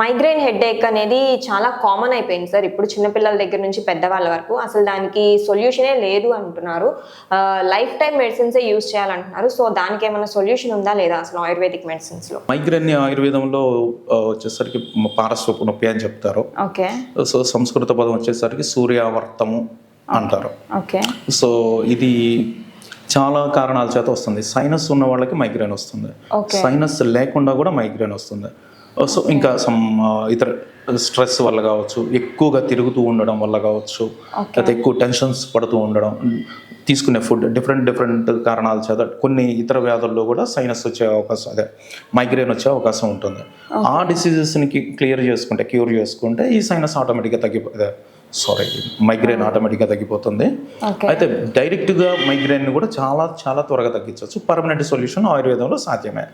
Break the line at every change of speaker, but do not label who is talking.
Migraine headache అనేది చాలా common అయిపోయింది సార్. ఇప్పుడు చిన్నపిల్లల దగ్గర నుంచి పెద్దవాళ్ళ వరకు అసలు దానికి సొల్యూషనే లేదు అంటున్నారు. లైఫ్ టైం మెడిసిన్సే యూజ్ చేయాలంటున్నారు. సో దానికి ఏమైనా సొల్యూషన్ ఉందా లేదా అసలు ఆయుర్వేదిక్ మెడిసిన్స్లో
మైగ్రేన్ ఆయుర్వేదంలో వచ్చేసరికి పారస్వపు నొప్పి అని చెప్తారు.
ఓకే.
సో సంస్కృత పదం వచ్చేసరికి సూర్యావర్తము అంటారు.
ఓకే.
సో ఇది చాలా కారణాల చేత వస్తుంది. సైనస్ ఉన్న వాళ్ళకి మైగ్రేన్ వస్తుంది. సైనస్ లేకుండా కూడా మైగ్రేన్ వస్తుంది. సో ఇంకా సమ్ ఇతర స్ట్రెస్ వల్ల కావచ్చు ఎక్కువగా తిరుగుతూ ఉండడం వల్ల కావచ్చు లేకపోతే ఎక్కువ టెన్షన్స్ పడుతూ ఉండడం తీసుకునే ఫుడ్ డిఫరెంట్ డిఫరెంట్ కారణాల చేత కొన్ని ఇతర వ్యాధుల్లో కూడా సైనస్ వచ్చే అవకాశం అదే మైగ్రేన్ వచ్చే అవకాశం ఉంటుంది. ఆ డిసీజెస్ని క్లియర్ చేసుకుంటే క్యూర్ చేసుకుంటే ఈ సైనస్ ఆటోమేటిక్గా తగ్గిపో సారీ మైగ్రేన్ ఆటోమేటిక్గా తగ్గిపోతుంది. అయితే డైరెక్ట్గా మైగ్రేన్ కూడా చాలా చాలా త్వరగా తగ్గించవచ్చు. పర్మనెంట్ సొల్యూషన్ ఆయుర్వేదంలో సాధ్యమే.